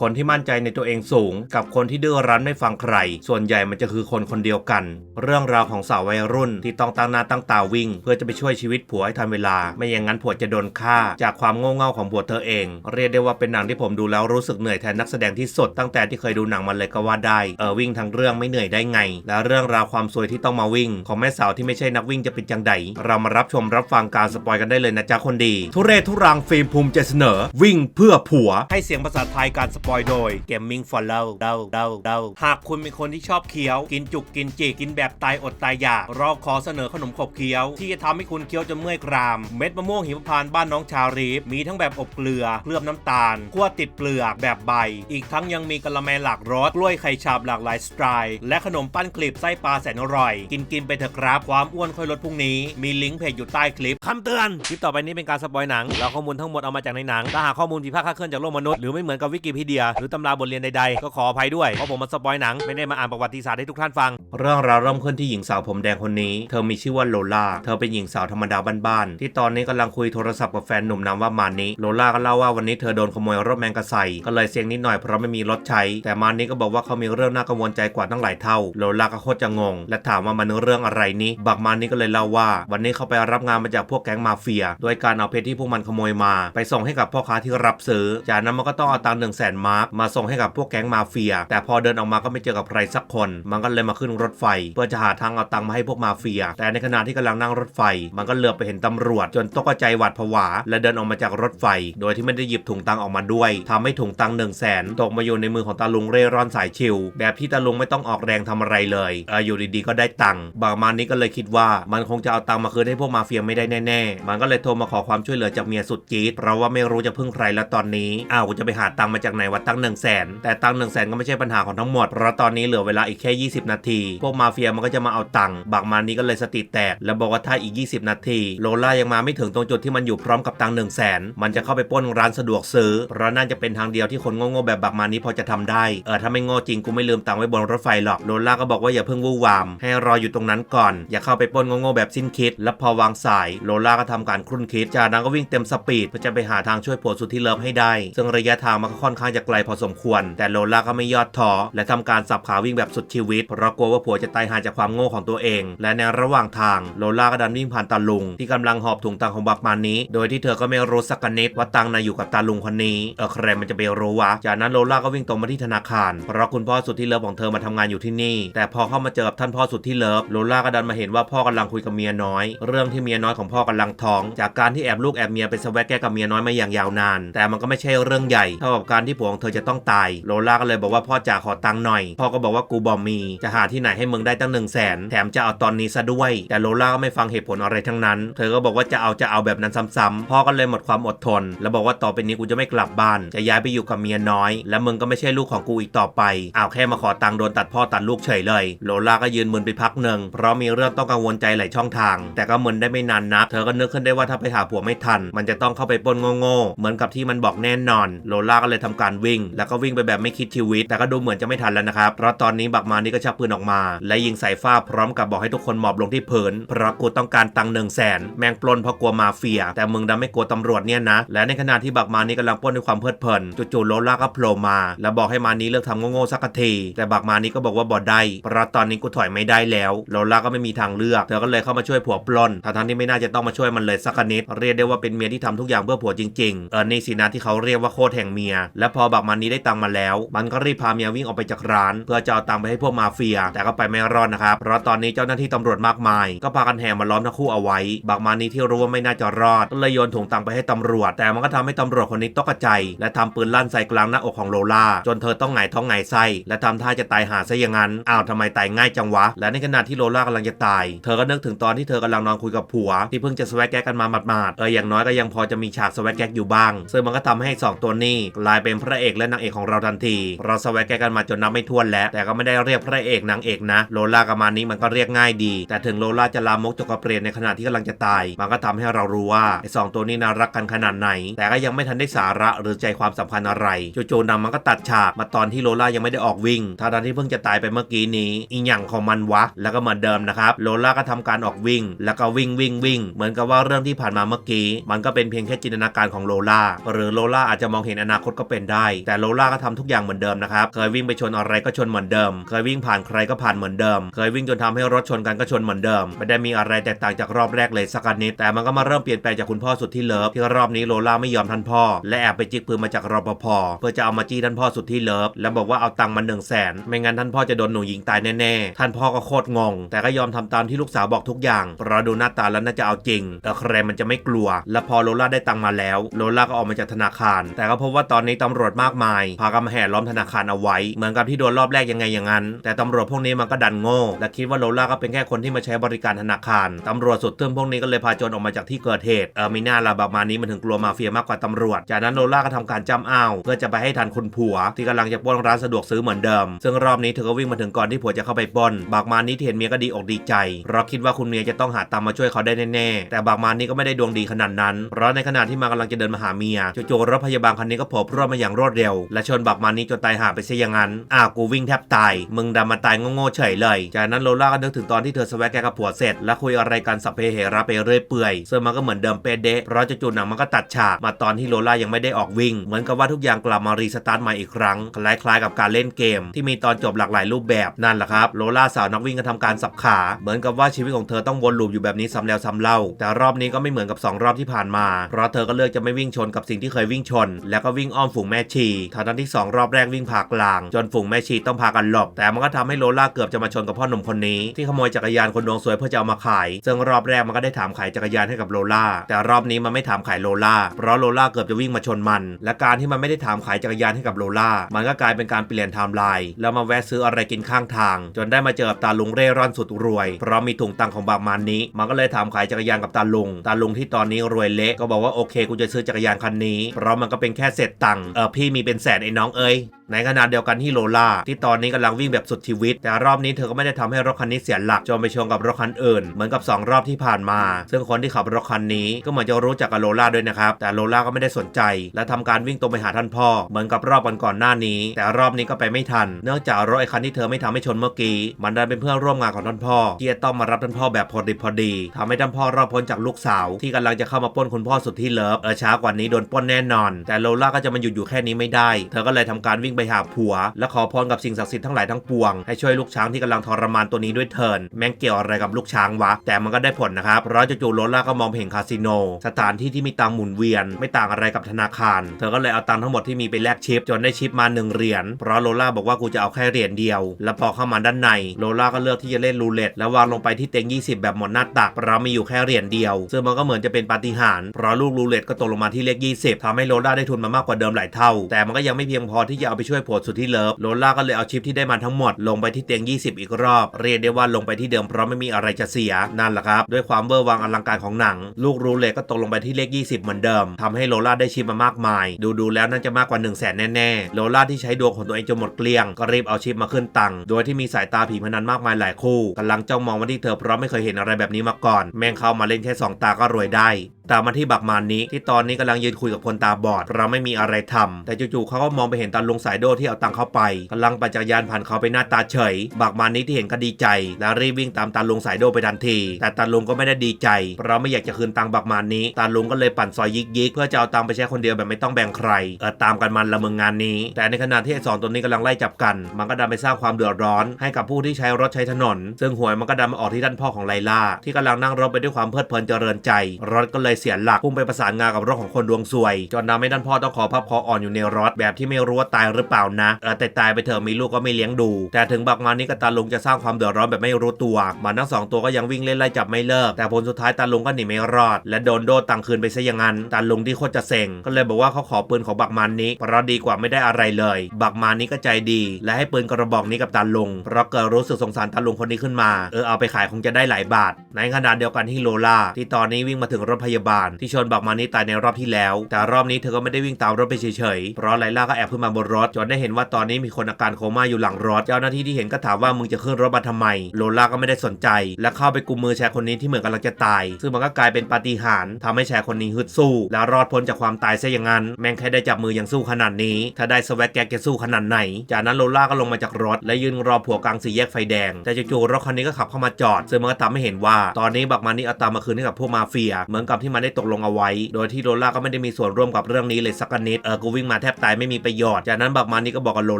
คนที่มั่นใจในตัวเองสูง กับคนที่ดื้อรั้นไม่ฟังใคร ส่วนใหญ่มันจะคือคนคนเดียวกัน เรื่องราวของสาววัยรุ่นที่ต้องตั้งหน้าตั้งตาวิ่ง เพื่อจะไปช่วยชีวิตผัวให้ทันเวลา ไม่อย่างนั้นผัวจะโดนฆ่า จากความโง่เง่าของผัวเธอเอง เรียกได้ว่าเป็นหนังที่ผมดูแล้วรู้สึกเหนื่อยแทนนักแสดงที่สุดตั้งแต่ที่เคยดูหนังมันเลยก็ว่าได้เออวิ่งทั้งเรื่องไม่เหนื่อยได้ไง และเรื่องราวความซวยที่ต้องมาวิ่ง ของแม่สาวที่ไม่ใช่นักวิ่งจะเป็นจังไดเรามารับชมรับฟังการสปอยกันได้เลยนะจ๊ะคนดี ทุเรศทุรังฟิล์มภูมิใจเสนอ วิ่งเพื่อผัวให้เสียงภาษาไทยการสปอยโดย Gaming for Love เดาเดาเดาหากคุณเป็นคนที่ชอบเคี้ยว กินจุกกินจิกกินแบบตายอดตายอยากเราขอเสนอขนมขบเคี้ยว ที่จะทำให้คุณเคี้ยวจนเมื่อยกราม เม็ดมะม่วงหิมพานต์บ้านน้องชารีฟมีทั้งแบบอบเกลือเคลือบน้ำตาลคั่วติดเปลือกแบบใบ อีกทั้งยังมีกะละแมหลากรสกล้วยไข่ฉาบหลากหลายสไตล์และขนมปั้นกลีบไส้ปลาแสนอร่อย กินกินไปเถอะครับความอ้วนค่อยลดพรุ่งนี้ มีลิงก์เพจอยู่ใต้คลิปคำเตือนคลิปต่อไปนี้เป็นการสปอยหนังเราข้อมูลทั้งหมดเอามาจากในหนังถ้าหากข้อมูลผิดพลาดคลาดเคลื่อนจากโลกมนุษย์หรือไม่เหมือนกับวิกิพีเดียหรือตำราบทเรียนใดๆ ก็ขออภัยด้วย เพราะผมมาสปอยหนัง ไม่ได้มาอ่านประวัติศาสตร์ให้ทุกท่านฟัง เรื่องราวเริ่มขึ้นที่หญิงสาวผมแดงคนนี้ เธอมีชื่อว่าโลล่า เธอเป็นหญิงสาวธรรมดาบ้านๆ ที่ตอนนี้กำลังคุยโทรศัพท์กับแฟนหนุ่มนามว่ามานิโลล่าก็เล่าว่าวันนี้เธอโดนขโมยรถแมงกะไซก็เลยเสียงนิดหน่อยเพราะไม่มีรถใช้ แต่มานิก็บอกว่าเขามีเรื่องน่ากังวลใจกว่าตั้งหลายเท่า โลล่าก็โคตรจะงง และถามว่ามันเรื่องอะไรนี้ บักมานิก็เลยเล่าว่า วันนี้เขาไปรับงานมาจากพวกแก๊งมาเฟีย โดยการเอาเพชรที่พวกมันขโมยมา ไปส่งให้กับพ่อค้าที่รับซื้อ จากนั้นมันก็ต้องเอาตังค์หนึ่งแสนมาร์กมาส่งให้กับพวกแก๊งมาเฟีย แต่พอเดินออกมาก็ไม่เจอกับใครสักคน มันก็เลยมาขึ้นรถไฟ เพื่อจะหาทางเอาตังค์มาให้พวกมาเฟีย แต่ในขณะที่กำลังนั่งรถไฟ มันก็เหลือบไปเห็นตำรวจ จนตกใจหวาดผวา และเดินออกมาจากรถไฟ โดยที่ไม่ได้หยิบถุงตังค์ออกมาด้วยทำให้ถุงตังค์หนึ่งแสนตกมาอยู่ในมือของตาลุงเร่ร่อนสายชิว แบบที่ตาลุงไม่ต้องออกแรงทำอะไรเลยเอออยู่ดีๆก็ได้ตังค์บางมานี้ก็เลยคิดว่ามันคงจะเอาตังค์มาคืนให้พวกมาเฟียไม่ได้แน่ๆ มันก็เลยโทรมาขอความช่วยเหลือจากเมียสุดจี๊ดเพราะว่าไม่รู้จะพึ่งใครแล้วตอนนี้อ้าวจะไปหาตังค์มาจากไหนวะตังหนึ่งแสนแต่ตังหนึ่งแสนก็ไม่ใช่ปัญหาของทั้งหมดเพราะตอนนี้เหลือเวลาอีกแค่ 20 นาที พวกมาเฟียมันก็จะมาเอาตังค์บางมานี้ก็เลยสติแตก แล้วบอกว่าถ้าอีก 20 นาที โลล่ายังมาไม่ถึงตรงจุดที่มันอยู่พร้อมกับตังหนึ่งแสนมันจะเข้าไปป้นร้านสะดวกซื้อ เพราะนั่นจะเป็นทางเดียวที่คนโง่ๆแบบบักมานี้พอจะทำได้เออถ้าไม่โง่จริงกูไม่ลืมตังไว้บนรถไฟหรอกโลล่าก็บอกว่าอย่าเพิ่งวู่วาม ให้รออยู่ตรงนั้นก่อน อย่าเข้าไปป้นโง่ๆแบบสิ้นคิด แล้วพอวางสายโลล่าก็ทำการครุ่นคิดจากนั้นก็วิ่งเต็มสปีดเพื่อจะไปหาทางช่วยผัวสุดที่เลิฟให้ได้ ซึ่งระยะทางมันก็ค่อนข้างจะไกลพอสมควร แต่โลล่าก็ไม่ยอดท้อและทำการสับขาวิ่งแบบสุดชีวิตเพราะกลัวว่าผัวจะตายหาจากความโง่ของตัวเอง และในระหว่างทางโลล่าก็ดันวิ่งผ่านตาลุง ที่กำลังหอบถุงตังของบักมานี้ โดยที่เธอก็ไม่รู้สักนิดว่าตังน่ะอยู่กับตาลุงคนนี้เออใครมันจะไปรู้วะจากนั้นโลล่าก็วิ่งตรงมาที่ธนาคาร เพราะคุณพ่อสุดที่เลิฟของเธอมาทำงานอยู่ที่นี่ แต่พอเข้ามาเจอกับท่านพ่อสุดที่เลิฟโลล่าก็ดันมาเห็นว่าพ่อกำลังคุยกับเมียน้อย เรื่องที่เมียน้อยของพ่อกำลังท้อง จากการที่แอบลูกแอบเมียไปสวกแกกับเมียน้อยมาอย่างยาวนาน แต่มันก็ไม่ใช่เรื่องใหญ่เท่ากับการที่ผัวของเธอจะต้องตาย โลล่าก็เลยบอกว่าพ่อจ๋าขอตังค์หน่อย พ่อก็บอกว่ากูบอมมี จะหาที่ไหนให้มึงได้ตั้งหนึ่งแสนแถมจะเอาตอนนี้ซะด้วย แต่โลล่าก็ไม่ฟังเหตุผลอะไรทั้งนั้น เธอก็บอกว่าจะเอาจะเอาแบบนั้นซ้ำๆ พ่อก็เลยหมดความอดทน แล้วบอกว่าต่อไปนี้กูจะไม่กลับบ้าน จะย้ายไปอยู่กับเมียน้อย และมึงก็ไม่ใช่ลูกของกูอีกต่อไปอ้าวแค่มาขอตังค์โดนตัดพ่อตัดลูกเฉยเลย โลล่าก็ยืนมึนไปพักหนึ่งเพราะมีเรื่องต้องกังวลใจหลายช่องทาง แต่ก็มึนได้ไม่นานนัก เธอก็นึกขึ้นได้ว่าถ้าไปหาผัวไม่ทัน มันจะต้องเข้าไปปล้นโง่ๆเหมือนกับที่มันบอกแน่นอน โลล่าก็เลยทำการวิ่ง แล้วก็วิ่งไปแบบไม่คิดชีวิต แต่ก็ดูเหมือนจะไม่ทันแล้วนะครับ เพราะตอนนี้บักมานี่ก็ชักปืนออกมา และยิงใส่ฟ้าพร้อมกับบอกให้ทุกคนหมอบลงที่พื้นเพราะกูต้องการตังค์หนึ่งแสนแมงปล้นเพราะกลัวมาเฟีย แต่มึงดันไม่กลัวตำรวจเนี่ยนะ และในขณะที่บักมานี่กำลังปล้นด้วยความเพลิดเพลินจู่ๆโลล่าก็โผล่มา แล้วบอกให้มานี้เลิกทำโง่ๆสักทีแต่บักมานี้ก็บอกว่าบ่ได้เพราะตอนนี้กูถอยไม่ได้แล้วโลล่าก็ไม่มีทางเลือกเธอก็เลยเข้ามาช่วยผัวปล้นทั้งที่ไม่น่าจะต้องมาช่วยมันเลยสักนิดเรียกได้ว่าเป็นเมียที่ทำทุกอย่างเพื่อผัวจริง ๆ เออนี่สินะที่เขาเรียกว่าโคตรแห่งเมีย และพออบักมานี้ได้ตังมาแล้ว มันก็รีบพาเมียวิ่งออกไปจากร้าน เพื่อจะเอาตังไปให้พวกมาเฟีย แต่ก็ไปไม่รอดนะครับเพราะตอนนี้เจ้าหน้าที่ตำรวจมากมาย ก็พากันแห่มาล้อมทั้งคู่เอาไว้ บักมานี้ที่รู้ว่าไม่น่าจะรอดก็เลยโยนถุงตังไปให้ตำรวจ แต่มันก็ทำให้ตำรวจคนนี้ตกใจ และทำปืนลั่นใส่กลางหน้าอกของโลล่าจนเธอต้องหงายท้องหงายไส้และทำท่าจะตายหาซะอย่างนั้นอ้าวทำไมตายง่ายจังวะ และในขณะที่โลล่ากำลังจะตาย เธอก็นึกถึงตอนที่เธอกำลังนอนคุยกับผัว ที่เพิ่งจะสวักแกกกันมาหมาดๆเอออย่างน้อยก็ยังพอจะมีฉากสวกแกกอยู่บ้างซึ่งมันก็ทำให้สองตัวนี้กลายเป็นพระระเอกและนางเอกของเราทันที เราสวักแกกกันมาจนนับไม่ถ้วนแล้ว แต่ก็ไม่ได้เรียกพระเอกนางเอกนะ โลล่ากับมานี้มันก็เรียกง่ายดี แต่ถึงโลล่าจะลามกจกกระเปรียนในขณะที่กำลังจะตาย มันก็ทำให้เรารู้ว่าไอ้สองตัวนี้น่ารักกันขนาดไหน แต่ก็ยังไม่ทันได้สาระหรือใจความสำคัญอะไรจู่ๆนำมันก็ตัดฉากมาตอนที่โลล่ายังไม่ได้ออกวิ่งทั้งที่เพิ่งจะตายไปเมื่อกี้นี้ อีหยังของมันวะ แล้วก็เหมือนเดิมนะครับ โลล่าก็ทำการออกวิ่ง แล้วก็วิ่งวิ่งวิ่ง เหมือนกับว่าเรื่องที่ผ่านมาเมื่อกี้ มันก็เป็นเพียงแค่จินตนาการของโลล่า หรือโลล่าอาจจะมองเห็นอนาคตก็เป็นได้แต่โลล่าก็ทำทุกอย่างเหมือนเดิมนะครับเคยวิ่งไปชนอะไรก็ชนเหมือนเดิม เคยวิ่งผ่านใครก็ผ่านเหมือนเดิม เคยวิ่งจนทำให้รถชนกันก็ชนเหมือนเดิมไม่ได้มีอะไรแตกต่างจากรอบแรกเลยสักนิดแต่มันก็มาเริ่มเปลี่ยนแปลงจากคุณพ่อสุดที่เลิฟที่รอบนี้โลล่าไม่ยอมท่านพ่อ และแอบไปจิกปืนมาจากรปภเพื่อจะเอามาจี้ท่านพ่อสุดที่เลิฟแล้วบอกว่าเอาตังค์มาหนึ่งแสนไม่งั้นท่านพ่อจะโดนหนูยิงตายแน่ๆท่านพ่อก็โคตรงง แต่ก็ยอมทำตามที่ลูกสาวบอกทุกอย่างเพราะดูหน้าตาแล้วน่าจะเอาจริงแต่ใครมันจะไม่กลัว และพอโลล่าได้ตังค์มาแล้ว โลล่าก็ออกมาจากธนาคาร แต่ก็พบว่าตอนนี้ตำรวจมากมาย พากันมาแห่ล้อมธนาคารเอาไว้ เหมือนกับที่โดนรอบแรกยังไงอย่างนั้น แต่ตำรวจพวกนี้มันก็ดันโง่ และคิดว่าโลล่าก็เป็นแค่คนที่มาใช้บริการธนาคาร ตำรวจสุดเติมพวกนี้ก็เลยพาโจรออกมาจากที่เกิดเหตุ เออมีหน้าละแบบมานี้มันถึงกลัวมาเฟียมากกว่าตำรวจ จากนั้นโลล่าก็ทำการจำอ้าวเพื่อจะไปให้ทันคุณผัว ที่กำลังจะปล้นร้านสะดวกซื้อเหมือนเดิม ซึ่งรอบนี้เธอก็วิ่งมาถึงก่อนที่ผัวจะเข้าไปปล้น บากมานี้ที่เห็นเมียก็ดีอกดีใจเพราะคิดว่าคุณเมียจะต้องหาตังค์มาช่วยเขาได้แน่ๆแต่บากมานี้ก็ไม่ได้ดวงดีขนาดนั้นเพราะในขณะที่มากำลังจะเดินมาหาเมียจู่ๆรถพยาบาลคันนี้ก็โผล่พรวดมาอย่างรวดเร็ว และชนบากมานี้จนตายหาไปซะอย่างนั้นอ้ากูวิ่งแทบตาย มึงดำมาตายโง่ๆเฉยเลย จากนั้นโลล่าก็นึกถึงตอนที่เธอสวกแกกับผัวเสร็จ แล้วคุยอะไรกันสัพเพเหระไปเรื่อยเปื่อยซึ่งมันก็เหมือนเดิมเป๊ะเดะเพราะจู่ๆหนังมันก็ตัดฉากมาตอนที่โลล่ายังไม่ได้ออกวิ่ง เหมือนกับว่าทุกอย่างกลับมารีสตาร์ทใหม่อีกครั้งคล้ายๆกับการเล่นเกม ที่มีตอนจบหลากหลายรูปแบบนั่นแหละครับโลล่าสาวนักวิ่งก็ทำการสับขา เหมือนกับว่าชีวิตของเธอต้องวนลูปอยู่แบบนี้ซ้ำแล้วซ้ำเล่า แต่รอบนี้ก็ไม่เหมือนกับสองรอบที่ผ่านมา เพราะเธอก็เลือกจะไม่วิ่งชนกับสิ่งที่เคยวิ่งชน แล้วก็วิ่งอ้อมฝูงแม่ชีทั้งที่สองรอบแรกวิ่งผ่ากลาง จนฝูงแม่ชีต้องพากันหลบ แต่มันก็ทำให้โลล่าเกือบจะมาชนกับพ่อหนุ่มคนนี้ ที่ขโมยจักรยานคนดวงสวยเพื่อจะเอามาขาย ซึ่งรอบแรกมันก็ได้ถามขายจักรยานให้กับโลล่า แต่รอบนี้มันไม่ถามขายโลล่า เพราะโลล่าเกือบจะวิ่งมาชนมัน และการที่มันไม่ได้ถามขายจักรยานให้กับโลล่า มันก็กลายเป็นการเปลี่ยนไทม์ไลน์แล้วมาแวะซื้ออะไรกินข้างทาง จนได้มาเจอกับตาลุงเร่ร่อนสุดรวย เพราะมีถุงตังของบางมันนี้ มันก็เลยถามขายจักรยานกับตาลุง ตาลุงที่ตอนนี้รวยเละก็บอกว่าโอเคกูจะซื้อจักรยานคันนี้ เพราะมันก็เป็นแค่เศษตังค์เออพีที่มีเป็นแสนไอ้น้องเอ้ยในขณะเดียวกันที่โลล่าที่ตอนนี้กำลังวิ่งแบบสุดชีวิต แต่รอบนี้เธอก็ไม่ได้ทำให้รถคันนี้เสียหลักจนไปชนกับรถคันอื่น เหมือนกับ 2 รอบที่ผ่านมา ซึ่งคนที่ขับรถคันนี้ก็เหมือนจะรู้จักกับโลล่าด้วยนะครับ แต่โลล่าก็ไม่ได้สนใจ และทำการวิ่งตรงไปหาท่านพ่อ เหมือนกับรอบก่อนก่อนๆหน้านี้ แต่รอบนี้ก็ไปไม่ทัน เนื่องจากรถไอ้คันที่เธอไม่ทำให้ชนเมื่อกี้มันไดันเป็นเพื่อนร่วมงานของท่านพ่อ ที่จะต้องมารับท่านพ่อแบบพอดีพอดีทำให้ท่านพ่อรอดพ้นจากลูกสาว ที่กำลังจะเข้ามาป้นคุณพ่อสุดที่เลิฟเออช้ากว่านี้โดนป้นแน่นอน แต่โลล่าก็จะมาหยุดอยู่แค่นี้ไม่ได้ เธอก็เลยทำการวิ่งไปหาผัว และขอพรกับสิ่งศักดิ์สิทธิ์ทั้งหลายทั้งปวง ให้ช่วยลูกช้างที่กำลังทรมานตัวนี้ด้วยเถินแม่งเกี่ยวอะไรกับลูกช้างวะ แต่มันก็ได้ผลนะครับเพราะจู่ๆโลล่าก็มองเห็นคาสิโน สถานที่ที่มีตังหมุนเวียน ไม่ต่างอะไรกับธนาคาร เธอก็เลยเอาตังทั้งหมดที่มีไปแลกชิปจนได้ชิปมาหนึ่งเหรียญเพราะโลล่าบอกว่ากูจะเอาแค่เหรียญเดียว แล้วพอเข้ามาด้านในโลล่าก็เลือกที่จะเล่นรูเล็ตแล้ววางลงไปที่เต็ง 20 แบบหมดหน้าตักเรามีอยู่แค่เหรียญเดียว ซึ่งมันก็เหมือนจะเป็นปาฏิหาริย์เพราะลูกรูเล็ตก็ตกลงมาที่เลข 20ทำให้โลล่าได้ทุนมามากกว่าเดิมหลายเท่าแต่มันก็ยังไม่เพียงพอที่จะเอาไปช่วยผัวสุดที่เลิฟโลล่าก็เลยเอาชิปที่ได้มาทั้งหมด ลงไปที่เตียง 20 อีกรอบ เรียกได้ว่าลงไปที่เดิมเพราะไม่มีอะไรจะเสียนั่นแหละครับ ด้วยความเวอร์วังอลังการของหนัง ลูกรูเล็ตก็ตกลงไปที่เลข 20 เหมือนเดิมทำให้โลล่าได้ชิปมามากมาย ดูดูๆแล้วน่าจะมากกว่า 1 0 0 0 0แสนแน่ๆโลล่าที่ใช้ดวงของตัวเองจนหมดเกลี้ยงก็รีบเอาชิปมาขึ้นตังค์โดยที่มีสายตาผีพนันมากมายหลายคู่กำลังจ้องมองมาที่เธอเพราะไม่เคยเห็นอะไรแบบนี้มาก่อน แม่งเข้ามาเล่นแค่สองตาก็รวยได้ ตามมาที่บักมานนี้ ที่ตอนนี้กำลังยืนคุยกับคนตาบอด เราไม่มีอะไรทำแต่จู่ๆเขาก็มองไปเห็นตาลุงสายโดที่เอาตังเข้าไปกำลังปั่นจักรยานผ่านเขาไปหน้าตาเฉย บักมานนี้ที่เห็นก็ดีใจ แล้วรีบวิ่งตามตาลุงสายโดไปทันที แต่ตาลุงก็ไม่ได้ดีใจเพราะไม่อยากจะคืนตังบักมานนี้ตาลุงก็เลยปั่นซอยยิกๆเพื่อจะเอาตังไปใช้คนเดียวแบบไม่ต้องแบ่งใครเออตามกันมันละเมึงงานนี้ แต่ในขณะที่ไอ้สองตัวนี้กำลังไล่จับกัน มันก็ดันไปสร้างความเดือดร้อน ให้กับผู้ที่ใช้รถใช้ถนน ซึ่งหวยมันก็ดันมาออกที่ด้านพ่อของไลล่าที่กำลังนั่งรถไปด้วยความเพลิดเพลินเจริญใจรถก็เลยเสียหลักพุ่งไปประสานงากับรถของคนดวงซวย จนทำให้ด้านพ่อต้องขอพับคออ่อนอยู่ในรถแบบที่ไม่รู้ว่าตายหรือเปล่านะแต่ตายไปเถอะมีลูกก็ไม่เลี้ยงดู แต่ถึงบักมานี้กับตาลุงจะสร้างความเดือดร้อนแบบไม่รู้ตัวมันทั้งสองตัวก็ยังวิ่งเล่นไล่จับไม่เลิก แต่ผลสุดท้ายตาลุงก็หนีไม่รอด และโดนโดตังคืนไปซะอย่างนั้นตาลุงที่โคตรจะเซ็งก็เลยบอกว่าเขาขอปืนของบักมันนี้เพราะดีกว่าไม่ได้อะไรเลย บักมันนี้ก็ใจดี และให้ปืนกระบอกนี้กับตาลุงเพราะเกิดรู้สึกสงสารตาลุงคนนี้ขึ้นมาเออเอาไปขายคงจะได้หลายบาท ในขณะเดียวกันที่โลล่าที่ตอนนี้วิ่งมาถึงรถพยาบาล ที่ชนบักมันนี้ตายในรอบที่แล้ว แต่รอบนี้เธอก็ไม่ได้วิ่งตามรถไปเฉยๆ เพราะไลล่าก็แอบขึ้นมาบนรถ จนได้เห็นว่าตอนนี้มีคนอาการโคม่าอยู่หลังรถ เจ้าหน้าที่ที่เห็นก็ถามว่ามึงจะขึ้นรถมาทำไม โลล่าก็ไม่ได้สนใจ และเข้าไปกุมมือชายคนนี้ที่เหมือนกำลังจะตาย ซึ่งมันก็กลายเป็นปาฏิหาริย์ทำให้ชายคนนี้ฮึดสู้ และรอดพ้นจากความตายซะอย่างนั้น แม่งแค่ได้จับมือยังสู้ขนาดนี้ ถ้าได้สแวกแกกจะสู้ขนาดไหน จากนั้นโลล่าก็ลงมาจากรถ และยืนรอผัวกลางสี่แยกไฟแดง แต่จู่ๆรถคันนี้ก็ขับเข้ามาจอด ซึ่งมันก็ทำให้เห็นว่า ตอนนี้บักมานี่เอาตามมาคืนให้กับพวกมาเฟีย เหมือนกับที่มันได้ตกลงเอาไว้ โดยที่โลล่าก็ไม่ได้มีส่วนร่วมกับเรื่องนี้เลยสักนิด เออ กูวิ่งมาแทบตายไม่มีประโยชน์ จากนั้นบักมานี่ก็บอกกับโล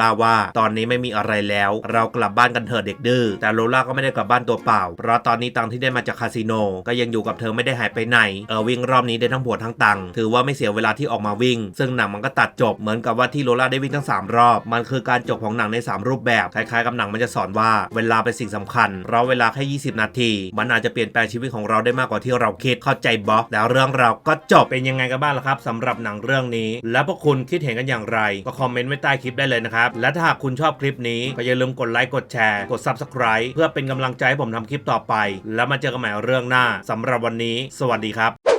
ล่าว่า ตอนนี้ไม่มีอะไรแล้ว เรากลับบ้านกันเถิดเด็กดื้อ แต่โลล่าก็ไม่ได้กลับบ้านตัวเปล่า เพราะตอนนี้ตังที่ได้มาจากคาสิโน ก็ยังอยู่กับเธอไม่ได้หายไปไหน เออ วิ่งรอบนี้ได้ทั้งผัวทั้งตัง ถือว่าไม่เสียเวลาที่ออกมาวิ่ง ซึ่งหนังมันก็ตัดจบ เหมือนกับว่าที่โลล่าได้วิ่งทั้งสามรอบ มันคือการจบของหนังในสามรูปแบบ คล้ายๆกับหนังมันจะสอนว่า เวลาเป็นสิ่งสำคัญ เราเวลาแค่ 20 นาที มันอาจจะเปลี่ยนแปลงชีวิตของเราได้มากกว่าที่เราคิด เข้าใจบล็อกแแล้วเรื่องเราก็จบเป็นยังไงกันบ้างล่ะครับสำหรับหนังเรื่องนี้ และพวกคุณคิดเห็นกันอย่างไร ก็คอมเมนต์ไว้ใต้คลิปได้เลยนะครับ และถ้าหากคุณชอบคลิปนี้ก็อย่าลืมกดไลค์กดแชร์กด Subscribe เพื่อเป็นกำลังใจให้ผมทำคลิปต่อไป แล้วมาเจอกันใหม่เรื่องหน้าสำหรับวันนี้ สวัสดีครับ